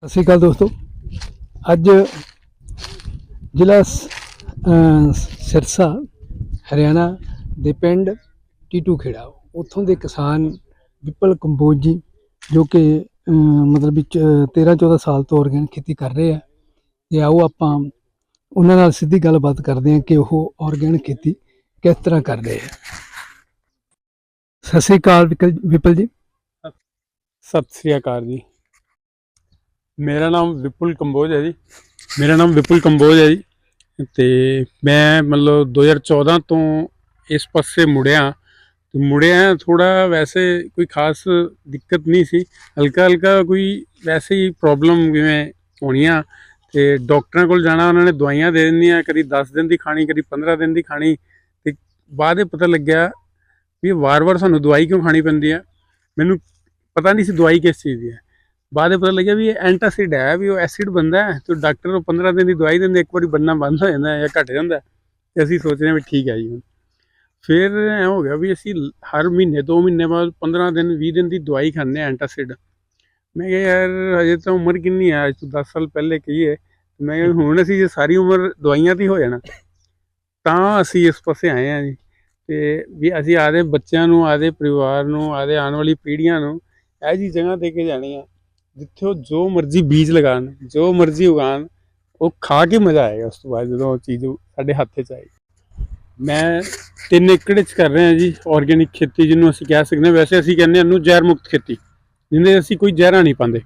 ਸਤਿ ਸ਼੍ਰੀ ਅਕਾਲ ਦੋਸਤੋ। ਅੱਜ ਜ਼ਿਲ੍ਹਾ ਸ- ਸਿਰਸਾ, ਹਰਿਆਣਾ ਦੇ ਪਿੰਡ ਟੀਟੂ ਖੇੜਾ। ਉੱਥੋਂ ਦੇ ਕਿਸਾਨ ਵਿਪਲ ਕੰਬੋਜ ਜੀ, ਜੋ ਕਿ ਮਤਲਬ ਵਿੱਚ 13 14 ਸਾਲ ਤੋਂ ਆਰਗੈਨਿਕ ਖੇਤੀ ਕਰ ਰਹੇ ਆ। ਤੇ ਆਓ ਆਪਾਂ ਉਹਨਾਂ ਨਾਲ ਸਿੱਧੀ ਗੱਲਬਾਤ ਕਰਦੇ ਹਾਂ ਕਿ ਉਹ ਆਰਗੈਨਿਕ ਖੇਤੀ ਕਿਸ ਤਰ੍ਹਾਂ ਕਰ ਰਹੇ ਆ। ਸਤਿ ਸ਼੍ਰੀ ਅਕਾਲ ਵਿਕਲ- ਵਿਪਲ ਜੀ। ਸਤਿ ਸ੍ਰੀ ਅਕਾਲ ਜੀ। ਮੇਰਾ ਨਾਮ ਵਿਪੁਲ ਕੰਬੋਜ ਹੈ ਜੀ। ਮੇਰਾ ਨਾਮ ਵਿਪੁਲ ਕੰਬੋਜ ਹੈ ਜੀ। ਤੇ ਮੈਂ ਮਤਲਬ 2014 ਤੋਂ ਇਸ ਪਾਸੇ ਮੁੜਿਆ। ਤੇ ਮੁੜਿਆ ਥੋੜਾ ਵੈਸੇ ਕੋਈ ਖਾਸ ਦਿੱਕਤ ਨਹੀਂ ਸੀ। ਹਲਕਾ ਹਲਕਾ ਕੋਈ ਵੈਸੇ ਹੀ ਪ੍ਰੋਬਲਮ ਜਿਵੇਂ ਹੋਣੀਆਂ। ਤੇ ਡਾਕਟਰਾਂ ਕੋਲ ਜਾਣਾ, ਉਹਨਾਂ ਨੇ ਦਵਾਈਆਂ ਦੇ ਦਿੰਦੀਆਂ। ਕਦੀ 10 ਦਿਨ ਦੀ ਖਾਣੀ, ਕਦੀ 15 ਦਿਨ ਦੀ ਖਾਣੀ। ਤੇ ਬਾਅਦ ਇਹ ਪਤਾ ਲੱਗਿਆ ਵੀ ਵਾਰ-ਵਾਰ ਸਾਨੂੰ ਦਵਾਈ ਕਿਉਂ ਖਾਣੀ ਪੈਂਦੀ ਹੈ ਮੈਨੂੰ ਪਤਾ ਨਹੀਂ ਸੀ ਦਵਾਈ ਕਿਸ ਚੀਜ਼ ਦੀ ਹੈ ਬਾਅਦ ਵਿੱਚ ਪਤਾ ਲੱਗਿਆ ਵੀ ਇਹ ਐਂਟਾਸਿਡ ਹੈ, ਵੀ ਉਹ ਐਸਿਡ ਬੰਦਾ ਹੈ ਤੇ ਡਾਕਟਰ ਉਹ 15 ਦਿਨ ਦੀ ਦਵਾਈ ਦਿੰਦੇ, ਇੱਕ ਵਾਰੀ ਬੰਨਾ ਬੰਦ ਹੋ ਜਾਂਦਾ ਜਾਂ ਘਟ ਜਾਂਦਾ ਹੈ ਤੇ ਅਸੀਂ ਸੋਚਦੇ ਹਾਂ ਵੀ ਠੀਕ ਹੈ ਜੀ ਹੁਣ। ਫਿਰ ਐ ਹੋ ਗਿਆ ਵੀ ਅਸੀਂ ਹਰ ਮਹੀਨੇ 2 ਮਹੀਨੇ ਬਾਅਦ 15 ਦਿਨ 20 ਦਿਨ ਦੀ ਦਵਾਈ ਖਾਂਦੇ ਹਾਂ ਐਂਟਾਸਿਡ। ਮੈਂ ਕਿਹਾ ਯਾਰ, ਹਜੇ ਤਾਂ ਉਮਰ ਕਿੰਨੀ ਹੈ? ਅੱਜ ਤੋਂ 10 ਸਾਲ ਪਹਿਲੇ ਕੀ ਹੈ ਮੈਂ ਕਿਹਾ ਹੁਣ ਅਸੀਂ ਜੇ ਸਾਰੀ ਉਮਰ ਦਵਾਈਆਂ ਤੇ ਹੀ ਹੋ ਜਾਣਾ, ਤਾਂ ਅਸੀਂ ਇਸ ਪਾਸੇ ਆਏ ਹਾਂ ਜੀ। ਤੇ ਵੀ ਅਸੀਂ ਆਦੇ ਬੱਚਿਆਂ ਨੂੰ ਆਦੇ ਪਰਿਵਾਰ ਨੂੰ ਆਦੇ ਆਉਣ ਵਾਲੀ ਪੀੜ੍ਹੀਆਂ ਨੂੰ ਇਹ ਜੀ ਜਗ੍ਹਾ ਦੇ ਕੇ ਜਾਣੀ ਆ। ਜਿੱਥੇ ਉਹ ਜੋ ਮਰਜ਼ੀ ਬੀਜ ਲਗਾਉਣ ਜੋ ਮਰਜ਼ੀ ਉਗਾਉਣ ਉਹ ਖਾ ਕੇ ਮਜ਼ਾ ਆਏਗਾ ਉਸ ਤੋਂ ਬਾਅਦ ਜਦੋਂ ਉਹ ਚੀਜ਼ ਸਾਡੇ ਹੱਥ 'ਚ ਆਏਗੀ। ਮੈਂ ਤਿੰਨ ਏਕੜ 'ਚ ਕਰ ਰਿਹਾ ਜੀ ਆਰਗੇਨਿਕ ਖੇਤੀ ਜਿਹਨੂੰ ਅਸੀਂ ਕਹਿ ਸਕਦੇ ਹਾਂ। ਵੈਸੇ ਅਸੀਂ ਕਹਿੰਦੇ ਹਾਂ ਇਹਨੂੰ ਜ਼ਹਿਰ ਮੁਕਤ ਖੇਤੀ, ਜਿਹਦੇ ਅਸੀਂ ਕੋਈ ਜ਼ਹਿਰਾਂ ਨਹੀਂ ਪਾਉਂਦੇ।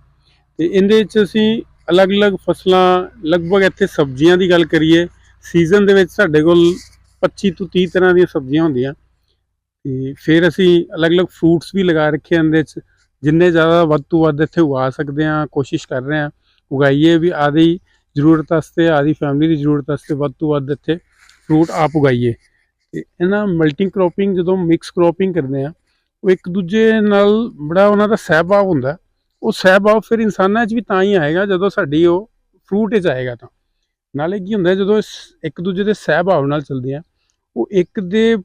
ਤੇ ਇਹਦੇ ਵਿੱਚ ਅਸੀਂ ਅਲੱਗ-ਅਲੱਗ ਫਸਲਾਂ, ਲਗਭਗ ਇੱਥੇ ਸਬਜ਼ੀਆਂ ਦੀ ਗੱਲ ਕਰੀਏ ਸੀਜ਼ਨ ਦੇ ਵਿੱਚ ਸਾਡੇ ਕੋਲ 25 ਤੋਂ 30 ਤਰ੍ਹਾਂ ਦੀਆਂ ਸਬਜ਼ੀਆਂ ਹੁੰਦੀਆਂ। ਤੇ ਫਿਰ ਅਸੀਂ ਅਲੱਗ-ਅਲੱਗ ਫਰੂਟਸ ਵੀ ਲਗਾ ਰੱਖੇ ਆ ਇਹਦੇ 'ਚ ਜਿੰਨੇ ਜ਼ਿਆਦਾ ਵੱਧ ਤੋਂ ਵੱਧ ਇੱਥੇ ਉਗਾ ਸਕਦੇ ਆ ਕੋਸ਼ਿਸ਼ ਕਰ ਰਹੇ ਆ ਉਗਾਈਏ ਵੀ ਆਦੀ ਜ਼ਰੂਰਤ ਵਾਸਤੇ, ਆਦੀ ਫੈਮਿਲੀ ਦੀ ਜ਼ਰੂਰਤ ਵਾਸਤੇ ਵੱਧ ਤੋਂ ਵੱਧ ਇੱਥੇ ਫਰੂਟ ਆਪ ਉਗਾਈਏ। ਤੇ ਇਹਨਾਂ ਮਲਟੀ ਕ੍ਰੋਪਿੰਗ ਜਦੋਂ ਮਿਕਸ ਕ੍ਰੋਪਿੰਗ ਕਰਦੇ ਆ ਉਹ ਇੱਕ ਦੂਜੇ ਨਾਲ ਬੜਾ ਉਹਨਾਂ ਦਾ ਸਹਿਭਾਵ ਹੁੰਦਾ। ਉਹ ਸਹਿਭਾਵ ਫਿਰ ਇਨਸਾਨਾਂ 'ਚ ਵੀ ਤਾਂ ਹੀ ਆਏਗਾ ਜਦੋਂ ਸਾਡੀ ਉਹ ਫਰੂਟ 'ਚ ਆਏਗਾ ਤਾਂ। ਨਾਲੇ ਕੀ ਹੁੰਦਾ ਜਦੋਂ ਇਸ- ਇੱਕ ਦੂਜੇ ਦੇ ਸਹਿਭਾਵ ਨਾਲ ਚੱਲਦੇ ਆ ਉਹ ਇੱਕ ਦੇ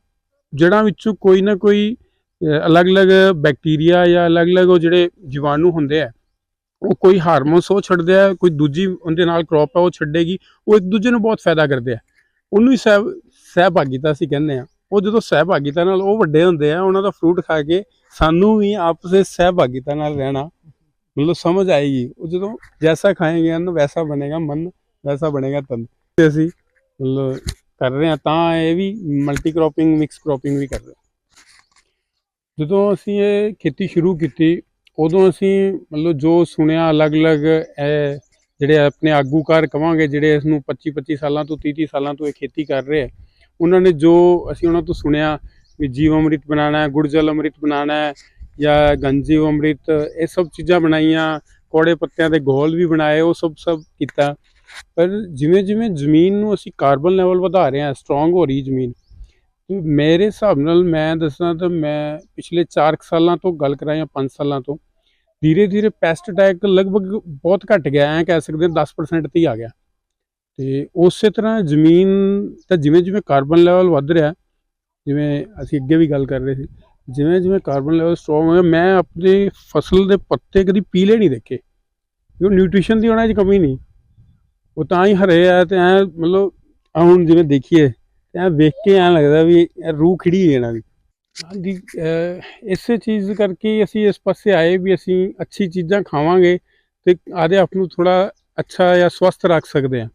ਜੜ੍ਹਾਂ ਵਿੱਚੋਂ ਕੋਈ ਨਾ ਕੋਈ ਅਲੱਗ-ਅਲੱਗ ਬੈਕਟੀਰੀਆ ਜਾਂ ਅਲੱਗ-ਅਲੱਗ ਉਹ ਜਿਹੜੇ ਜੀਵਾਣੂ ਹੁੰਦੇ ਆ, ਉਹ ਕੋਈ ਹਾਰਮੋਨਸ ਉਹ ਛੱਡਦੇ ਆ, ਕੋਈ ਦੂਜੀ ਉਹਦੇ ਨਾਲ ਕ੍ਰੌਪ ਆ, ਉਹ ਛੱਡੇਗੀ, ਉਹ ਇੱਕ ਦੂਜੇ ਨੂੰ ਬਹੁਤ ਫਾਇਦਾ ਕਰਦੇ ਆ। ਉਹਨੂੰ ਹੀ ਸਹਿ, ਸਹਿਭਾਗੀਤਾ ਅਸੀਂ ਕਹਿੰਦੇ ਆ। ਉਹ ਜਦੋਂ ਸਹਿਭਾਗੀਤਾ ਨਾਲ ਉਹ ਵੱਡੇ ਹੁੰਦੇ ਆ, ਉਹਨਾਂ ਦਾ ਫਰੂਟ ਖਾ ਕੇ ਸਾਨੂੰ ਵੀ ਆਪਸ ਵਿੱਚ ਸਹਿਭਾਗੀਤਾ ਨਾਲ ਰਹਿਣਾ ਮਤਲਬ ਸਮਝ ਆਏਗੀ। ਉਹ ਜਦੋਂ ਜੈਸਾ ਖਾਏਂਗੇ ਅੰਨ ਵੈਸਾ ਬਣੇਗਾ, ਮਨ ਵੈਸਾ ਬਣੇਗਾ ਤਨ ਤੇ ਅਸੀਂ ਮਤਲਬ ਕਰ ਰਹੇ ਆ, ਤਾਂ ਇਹ ਵੀ ਮਲਟੀ ਕ੍ਰੋਪਿੰਗ ਮਿਕਸ ਕ੍ਰੋਪਿੰਗ ਵੀ ਕਰ ਰਹੇ ਜਦੋਂ ਅਸੀਂ ਇਹ ਖੇਤੀ ਸ਼ੁਰੂ ਕੀਤੀ, ਉਦੋਂ ਅਸੀਂ ਮਤਲਬ ਜੋ ਸੁਣਿਆ ਅਲੱਗ-ਅਲੱਗ, ਇਹ ਜਿਹੜੇ ਆਪਣੇ ਆਗੂਕਾਰ ਕਵਾਂਗੇ, ਜਿਹੜੇ ਇਸ ਨੂੰ 25-25 ਸਾਲਾਂ ਤੋਂ 30-30 ਸਾਲਾਂ ਤੋਂ ਇਹ ਖੇਤੀ ਕਰ ਰਹੇ ਆ, ਉਹਨਾਂ ਨੇ ਜੋ ਅਸੀਂ ਉਹਨਾਂ ਤੋਂ ਸੁਣਿਆ ਵੀ ਜੀਵ ਅੰਮ੍ਰਿਤ ਬਣਾਉਣਾ ਹੈ, ਗੁੜਜਲ ਅੰਮ੍ਰਿਤ ਬਣਾਉਣਾ ਹੈ, ਜਾਂ ਗੰਜੀਵ ਅੰਮ੍ਰਿਤ, ਇਹ ਸਭ ਚੀਜ਼ਾਂ ਬਣਾਈਆਂ, ਕੋੜੇ ਪੱਤਿਆਂ ਦੇ ਘੋਲ ਵੀ ਬਣਾਏ, ਉਹ ਸਭ ਸਭ ਕੀਤਾ। ਪਰ ਜਿਵੇਂ ਜਿਵੇਂ ਜ਼ਮੀਨ ਨੂੰ ਅਸੀਂ ਕਾਰਬਨ ਲੈਵਲ ਵਧਾ ਰਹੇ ਹਾਂ ਸਟਰੋਂਗ ਹੋ ਰਹੀ ਜ਼ਮੀਨ ਤੇ ਮੇਰੇ ਹਿਸਾਬ ਨਾਲ ਮੈਂ ਦੱਸਾਂ ਤਾਂ ਮੈਂ ਪਿਛਲੇ 4 ਸਾਲਾਂ ਤੋਂ ਗੱਲ ਕਰਾਂ ਜਾਂ 5 ਸਾਲਾਂ ਤੋਂ, ਧੀਰੇ ਧੀਰੇ ਪੈਸਟ ਅਟੈਕ ਲਗਭਗ ਬਹੁਤ ਘਟ ਗਿਆ, ਐ ਕਹਿ ਸਕਦੇ ਹਾਂ 10% ਤੇ ਹੀ ਆ ਗਿਆ। ਤੇ ਉਸੇ ਤਰ੍ਹਾਂ ਜ਼ਮੀਨ ਤਾਂ ਜਿਵੇਂ ਜਿਵੇਂ ਕਾਰਬਨ ਲੈਵਲ ਵੱਧ ਰਿਹਾ, ਜਿਵੇਂ ਅਸੀਂ ਅੱਗੇ ਵੀ ਗੱਲ ਕਰ ਰਹੇ ਸੀ, ਜਿਵੇਂ ਜਿਵੇਂ ਕਾਰਬਨ ਲੈਵਲ ਸਟਰੋਂਗ ਹੋਇਆ, ਮੈਂ ਆਪਣੀ ਫਸਲ ਦੇ ਪੱਤੇ ਕਦੀ ਪੀਲੇ ਨਹੀਂ ਦੇਖੇ। ਕਿਉਂ ਨਿਊਟ੍ਰੀਸ਼ਨ ਦੀ ਉਹਨਾਂ 'ਚ ਕਮੀ ਨਹੀਂ। ਉਹ ਤਾਂ ਹੀ ਹਰੇ ਆ ਤੇ ਐ ਮਤਲਬ ਹੁਣ ਜਿਵੇਂ ਦੇਖੀਏ ਐ ਵੇਖ ਕੇ ਐ ਲੱਗਦਾ ਵੀ ਇਹ ਰੂਹ ਖਿੜੀ ਹੈ ਇਹਨਾਂ ਦੀ। ਹਾਂਜੀ, ਅਹ ਇਸੇ ਚੀਜ਼ ਕਰਕੇ ਅਸੀਂ ਇਸ ਪਾਸੇ ਆਏ ਵੀ ਅਸੀਂ ਅੱਛੀ ਚੀਜ਼ਾਂ ਖਾਵਾਂਗੇ ਤੇ ਆਦੇ ਆਪ ਨੂੰ ਥੋੜਾ ਅੱਛਾ ਜਾਂ ਸਵਸਥ ਰੱਖ ਸਕਦੇ ਆ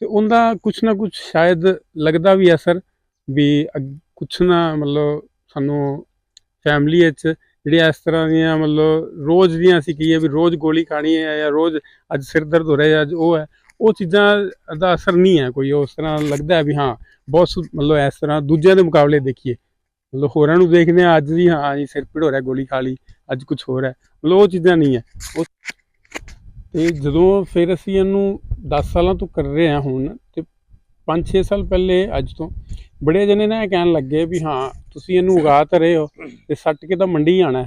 ਤੇ ਉਹਦਾ ਕੁਛ ਨਾ ਕੁਛ ਸ਼ਾਇਦ ਲੱਗਦਾ ਵੀ ਹੈ ਸਰ ਵੀ ਅੱਗ- ਕੁਛ ਨਾ ਮਤਲਬ ਸਾਨੂੰ ਫੈਮਿਲੀ ਵਿੱਚ ਜਿਹੜੀਆਂ ਇਸ ਤਰ੍ਹਾਂ ਦੀਆਂ ਮਤਲਬ ਰੋਜ਼ ਦੀਆਂ ਅਸੀਂ ਕਹੀਏ ਵੀ ਰੋਜ਼ ਗੋਲੀ ਖਾਣੀ ਹੈ ਜਾਂ ਰੋਜ਼ ਅੱਜ ਸਿਰ ਦਰਦ ਹੋ ਰਿਹਾ ਜਾਂ ਅੱਜ ਉਹ ਹੈ ਉਹ ਚੀਜ਼ਾਂ ਦਾ ਅਸਰ ਨਹੀਂ ਹੈ ਕੋਈ, ਉਸ ਤਰ੍ਹਾਂ ਲੱਗਦਾ ਵੀ ਹਾਂ, ਬਹੁਤ ਸੁ- ਮਤਲਬ ਇਸ ਤਰ੍ਹਾਂ ਦੂਜਿਆਂ ਦੇ ਮੁਕਾਬਲੇ ਦੇਖੀਏ। ਮਤਲਬ ਹੋਰਾਂ ਨੂੰ ਦੇਖਦੇ ਆ ਅੱਜ ਵੀ ਹਾਂ ਜੀ, ਸਿਰ ਪੀੜ ਹੋ ਰਿਹਾ, ਗੋਲੀ ਖਾ ਲਈ, ਅੱਜ ਕੁਝ ਹੋਰ ਹੈ। ਮਤਲਬ ਉਹ ਚੀਜ਼ਾਂ ਨਹੀਂ ਹੈ। ਉਹ ਤੇ ਜਦੋਂ ਫਿਰ ਅਸੀਂ ਇਹਨੂੰ 10 ਸਾਲਾਂ ਤੋਂ ਕਰ ਰਹੇ ਹਾਂ ਹੁਣ, ਤੇ 5-6 ਸਾਲ ਪਹਿਲੇ, ਅੱਜ ਤੋਂ, ਬੜੇ ਜਣੇ ਨਾ ਇਹ ਕਹਿਣ ਲੱਗੇ ਵੀ ਹਾਂ, ਤੁਸੀਂ ਇਹਨੂੰ ਉਗਾ ਤਾਂ ਰਹੇ ਹੋ, ਤੇ ਸੱਟ ਕੇ ਤਾਂ ਮੰਡੀ ਆਣਾ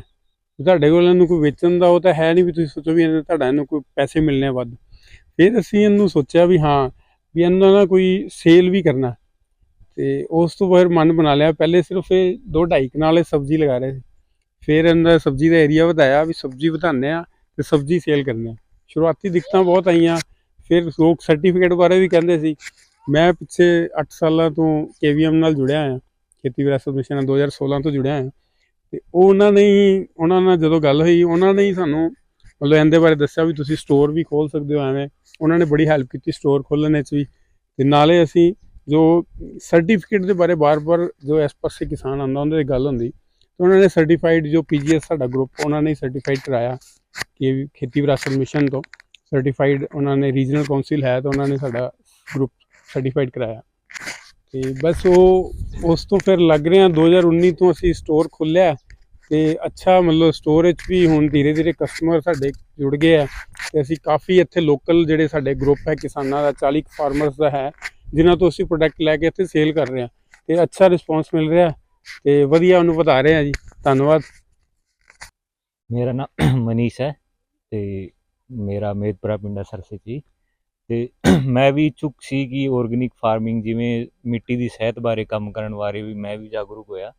ਤੁਹਾਡੇ ਕੋਲ ਇਹਨੂੰ ਕੋਈ ਵੇਚਣ ਦਾ ਉਹ ਤਾਂ ਹੈ ਨਹੀਂ ਵੀ ਤੁਸੀਂ ਸੋਚੋ ਵੀ ਇਹਨੇ ਤੁਹਾਡਾ ਇਹਨੂੰ ਕੋਈ ਪੈਸੇ ਮਿਲਣੇ ਆ ਵੱਧ। ਫਿਰ ਅਸੀਂ ਇਹਨੂੰ ਸੋਚਿਆ ਵੀ ਹਾਂ, ਵੀ ਇਹਨਾਂ ਦਾ ਕੋਈ ਸੇਲ ਵੀ ਕਰਨਾ। ਤੇ ਉਸ ਤੋਂ ਬਾਅਦ ਮਨ ਬਣਾ ਲਿਆ, ਪਹਿਲੇ ਸਿਰਫ ਇਹ ਦੋ ਢਾਈ ਕਨਾਲੇ ਸਬਜ਼ੀ ਲਗਾ ਰਹੇ ਸੀ। ਫਿਰ ਇਹਨਾਂ ਦਾ ਸਬਜ਼ੀ ਦਾ ਏਰੀਆ ਵਧਾਇਆ ਵੀ ਸਬਜ਼ੀ ਵਧਾਉਂਦੇ ਆ ਤੇ ਸਬਜ਼ੀ ਸੇਲ ਕਰਨੇ ਆ ਸ਼ੁਰੂਆਤੀ ਦਿੱਕਤਾਂ ਬਹੁਤ ਆਈਆਂ। ਫਿਰ ਲੋਕ ਸਰਟੀਫਿਕੇਟ ਬਾਰੇ ਵੀ ਕਹਿੰਦੇ ਸੀ। ਮੈਂ ਪਿੱਛੇ 8 ਸਾਲਾਂ ਤੋਂ ਕੇਵੀਐਮ ਨਾਲ ਜੁੜਿਆ ਹਾਂ ਖੇਤੀ ਵਿਰਾਸਤ ਮਿਸ਼ਨ ਨਾਲ 2016 ਤੋਂ ਜੁੜਿਆ ਹਾਂ ਤੇ ਉਹ ਉਹਨਾਂ ਨੇ ਹੀ, ਉਹਨਾਂ ਨਾਲ ਜਦੋਂ ਗੱਲ ਹੋਈ, ਉਹਨਾਂ ਨੇ ਹੀ ਸਾਨੂੰ ਮਤਲਬ ਇਹਦੇ ਬਾਰੇ ਦੱਸਿਆ ਵੀ ਤੁਸੀਂ ਸਟੋਰ ਵੀ ਖੋਲ ਸਕਦੇ ਹੋ ਐਵੇਂ। ਉਹਨਾਂ ਨੇ ਬੜੀ ਹੈਲਪ ਕੀਤੀ ਸਟੋਰ ਖੋਲ੍ਹਣ ਵਿੱਚ ਵੀ। ਤੇ ਨਾਲੇ ਅਸੀਂ ਜੋ ਸਰਟੀਫਿਕੇਟ ਦੇ ਬਾਰੇ ਬਾਰ-ਬਾਰ ਜੋ ਇਸ ਪਾਸੇ ਕਿਸਾਨ ਆਉਂਦਾ, ਉਹਨਾਂ ਦੀ ਗੱਲ ਹੁੰਦੀ। ਤੇ ਉਹਨਾਂ ਨੇ ਸਰਟੀਫਾਈਡ ਜੋ ਪੀਜੀਐਸ ਸਾਡਾ ਗਰੁੱਪ ਉਹਨਾਂ ਨੇ ਸਰਟੀਫਾਈਡ ਕਰਾਇਆ ਕਿ ਖੇਤੀ ਵਿਰਾਸਤ ਮਿਸ਼ਨ ਤੋਂ। ਸਰਟੀਫਾਈਡ ਉਹਨਾਂ ਨੇ ਰੀਜਨਲ ਕਾਉਂਸਲ ਹੈ ਤਾਂ ਉਹਨਾਂ ਨੇ ਸਾਡਾ ਗਰੁੱਪ ਸਰਟੀਫਾਈਡ ਕਰਾਇਆ। ਤੇ ਬਸ ਉਹ, ਉਸ ਤੋਂ ਫਿਰ ਲੱਗ ਰਿਹਾ 2019 ਤੋਂ ਅਸੀਂ ਸਟੋਰ ਖੋਲ੍ਹਿਆ ਤੇ ਅੱਛਾ ਮਤਲਬ ਸਟੋਰੇਜ ਵੀ ਹੁਣ ਧੀਰੇ ਧੀਰੇ ਕਸਟਮਰ ਸਾਡੇ ਜੁੜ ਗਏ ਆ ਤੇ ਅਸੀਂ ਕਾਫੀ ਇੱਥੇ ਲੋਕਲ ਜਿਹੜੇ ਸਾਡੇ ਗਰੁੱਪ ਹੈ ਕਿਸਾਨਾਂ ਦਾ 40 ਫਾਰਮਰਸ ਦਾ ਹੈ, ਜਿਨ੍ਹਾਂ ਤੋਂ ਅਸੀਂ ਪ੍ਰੋਡਕਟ ਲੈ ਕੇ ਇੱਥੇ ਸੇਲ ਕਰ ਰਹੇ ਹਾਂ ਤੇ ਅੱਛਾ ਰਿਸਪੌਂਸ ਮਿਲ ਰਿਹਾ ਤੇ ਵਧੀਆ ਉਹਨੂੰ ਵਧਾ ਰਹੇ ਹਾਂ ਜੀ, ਧੰਨਵਾਦ। ਮੇਰਾ ਨਾਮ ਮਨੀਸ਼ ਹੈ ਤੇ ਮੇਰਾ ਮੇਦਪੁਰਾ ਪਿੰਡ ਹੈ ਸਰਸੇ ਜੀ। ਹੀ ਤੇ ਮੈਂ ਵੀ ਇੱਛੁਕ ਸੀ ਕਿ ਆਰਗੇਨਿਕ ਫਾਰਮਿੰਗ ਜਿਵੇਂ ਮਿੱਟੀ ਦੀ ਸਿਹਤ ਬਾਰੇ ਕੰਮ ਕਰਨ ਬਾਰੇ ਵੀ ਮੈਂ ਵੀ ਜਾਗਰੂਕ ਹੋਇਆ।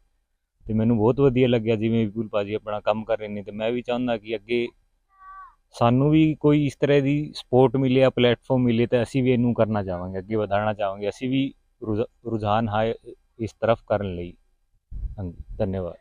ਤੇ ਮੈਨੂੰ ਬਹੁਤ ਵਧੀਆ ਲੱਗਿਆ ਜਿਵੇਂ ਵਿਪੁਲ ਭਾਜੀ ਆਪਣਾ ਕੰਮ ਕਰ ਰਹੇ ਨੇ ਤੇ ਮੈਂ ਵੀ ਚਾਹੁੰਦਾ ਕਿ ਅੱਗੇ ਸਾਨੂੰ ਵੀ ਕੋਈ ਇਸ ਤਰ੍ਹਾਂ ਦੀ ਸਪੋਰਟ ਮਿਲੇ ਆ ਪਲੇਟਫਾਰਮ ਮਿਲੇ ਤਾਂ ਅਸੀਂ ਵੀ ਇਹਨੂੰ ਕਰਨਾ ਚਾਹਾਂਗੇ ਅੱਗੇ ਵਧਾਉਣਾ ਚਾਹਾਂਗੇ ਅਸੀਂ ਵੀ ਰੁਝਾ- ਰੁਝਾਨ ਹੈ ਇਸ ਤਰਫ ਕਰਨ ਲਈ ਹਾਂਜੀ ਧੰਨਵਾਦ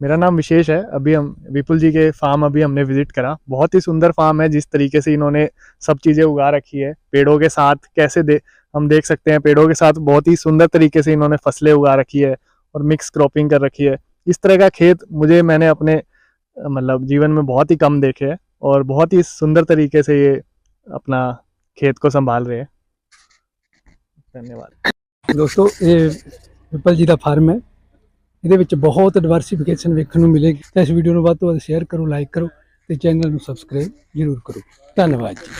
मेरा नाम विशेष है अभी हम विपुल जी के फार्म अभी हमने विजिट करा बहुत ही सुंदर फार्म है जिस तरीके से इन्होंने सब चीज़ें उगा रखी है पेड़ों के साथ कैसे दे हम देख सकते हैं पेड़ों के साथ बहुत ही सुंदर तरीके से इन्होंने फसलें उगा रखी है और मिक्स क्रॉपिंग कर रखी है इस तरह का खेत मुझे मैंने अपने अ, मतलब जीवन में बहुत ही कम देखे हैं और बहुत ही सुंदर तरीके से ये अपना खेत को संभाल रहे हैं धन्यवाद ਦੋਸਤੋ ਇਹ ਵਿਪਲ ਜੀ ਦਾ ਫਾਰਮ ਹੈ ਇਹਦੇ ਵਿੱਚ ਬਹੁਤ ਡਿਵਰਸਿਫਿਕੇਸ਼ਨ ਵੇਖਣ ਨੂੰ ਮਿਲੇਗੀ ਤਾਂ ਇਸ ਵੀਡੀਓ ਨੂੰ ਵੱਧ ਤੋਂ ਵੱਧ ਸ਼ੇਅਰ ਕਰੋ ਲਾਈਕ ਕਰੋ ਤੇ ਚੈਨਲ ਨੂੰ ਸਬਸਕ੍ਰਾਈਬ ਜ਼ਰੂਰ ਕਰੋ ਧੰਨਵਾਦ ਜੀ